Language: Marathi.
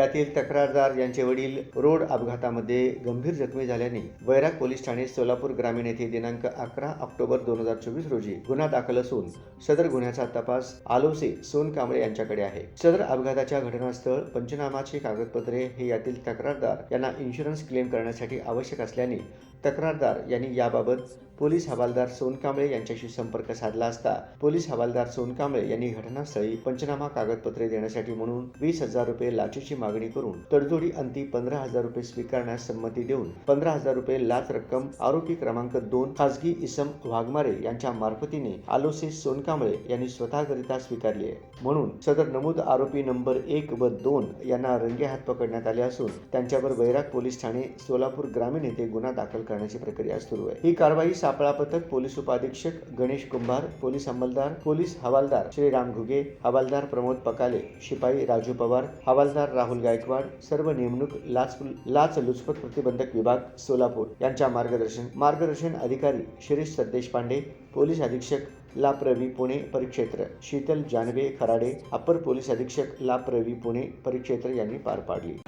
यातील तक्रारदार यांचे वडील रोड अपघातामध्ये गंभीर जखमी झाल्याने वैराग पोलीस ठाणे सोलापूर ग्रामीण येथे दिनांक अकरा ऑक्टोबर दोन हजार चोवीस रोजी गुन्हा दाखल असून सदर गुन्ह्याचा तपास आलोसे सोन कांबळे यांच्याकडे आहे. सदर अपघाताच्या घटनास्थळ पंचनामाची कागदपत्रे हे यातील तक्रारदार यांना इन्शुरन्स क्लेम करण्यासाठी आवश्यक असल्याने तक्रारदार यांनी याबाबत पोलीस हवालदार सोनकांबळे यांच्याशी संपर्क साधला असता पोलीस हवालदार सोनकांबळे यांनी घटनास्थळी पंचनामा कागदपत्रे देण्यासाठी म्हणून वीस हजार रुपये लाचेची मागणी करून तडजोडी अंती पंधरा हजार रुपये स्वीकारण्यास संमती देऊन पंधरा हजार रुपये लाच रक्कम आरोपी क्रमांक दोन खासगी इसम वाघमारे यांच्या मार्फतीने आलोसे सोनकांबळे यांनी स्वतःकरिता स्वीकारली आहे. म्हणून सदर नमूद आरोपी नंबर एक व दोन यांना रंगे हात पकडण्यात आले असून त्यांच्यावर वैराग पोलीस ठाणे सोलापूर ग्रामीण येथे गुन्हा दाखल करण्याची प्रक्रिया सुरू आहे. ही कारवाई सापळा पथक पोलीस उपाधीक्षक गणेश कुंभार पोलीस अंमलदार पोलीस हवालदार श्रीराम घुगे हवालदार प्रमोद पकाले शिपाई राजू पवार हवालदार राहुल गायकवाड सर्व नेमणूक लाच लाच लुचपत प्रतिबंधक विभाग सोलापूर यांच्या मार्गदर्शन मार्गदर्शन अधिकारी शिरीष सद्देश पांडे पोलीस अधीक्षक लाप्रवी पुणे परिक्षेत्र शीतल जानवे खराडे अपर पोलीस अधीक्षक लाप्रवी पुणे परिक्षेत्र यांनी पार पाडली.